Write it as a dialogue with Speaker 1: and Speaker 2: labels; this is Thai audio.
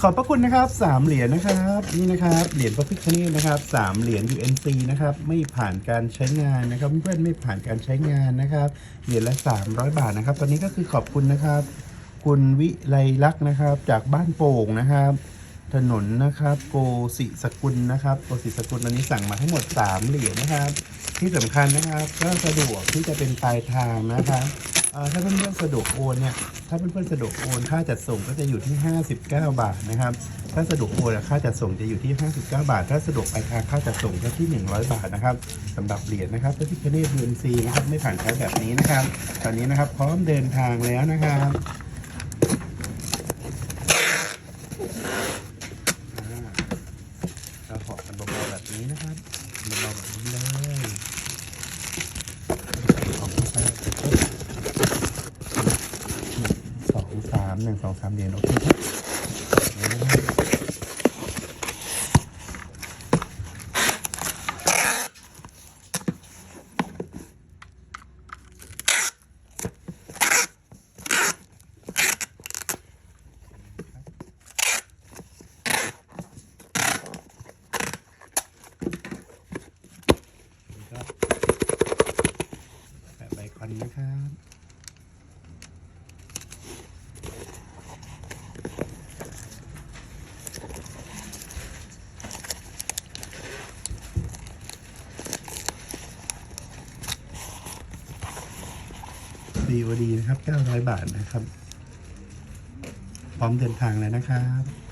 Speaker 1: ขอบพระคุณนะครับสามเหรียญนะครับนี่นะครับเหรียญพระพิฆเนศนะครับสามเหรียญ UNC นะครับไม่ผ่านการใช้งานนะครับเพื่อนไม่ผ่านการใช้งานนะครับเหรียญละ300 บาทนะครับ ตอนนี้ก็คือขอบคุณนะครับ คุณวิไลลักษณ์นะครับ จากบ้านโป่งนะครับ ถนนนะครับโกสิสกุลนะครับโกสิสกุลตอนนี้สั่งมาทั้งหมด 3 เหรียญนะครับ ที่สำคัญนะครับ ก็สะดวกที่จะเป็นปลายทางนะครับ ถ้าเพื่อนๆสะดวกโอนเนี่ยถ้าเพื่อนๆสะดวกโอนค่าจัดส่งก็จะอยู่ที่ 59 บาทนะครับ ถ้าสะดวกโอนค่าจัดส่งจะอยู่ที่ 59 บาท ถ้าสะดวกปทางค่าจัดส่งก็ที่ 100 บาทนะครับสำหรับเหรียญนะครับพระพิฆเนศเดือนซีนะครับไม่ผ่านใช้แบบนี้นะครับ ตอนนี้นะครับพร้อมเดินทางแล้วนะครับ เราหอกกันเบาๆแบบนี้นะครับเบาๆแบบนี้เลยหอกเข้าไปสองสาม หนึ่งสองสามเหรียญโอเคครับนี่นะครับนี่ก็แปคนนะครับ ดีวดีนะครับ900 บาทนะครับ พร้อมเดินทางแล้วนะครับ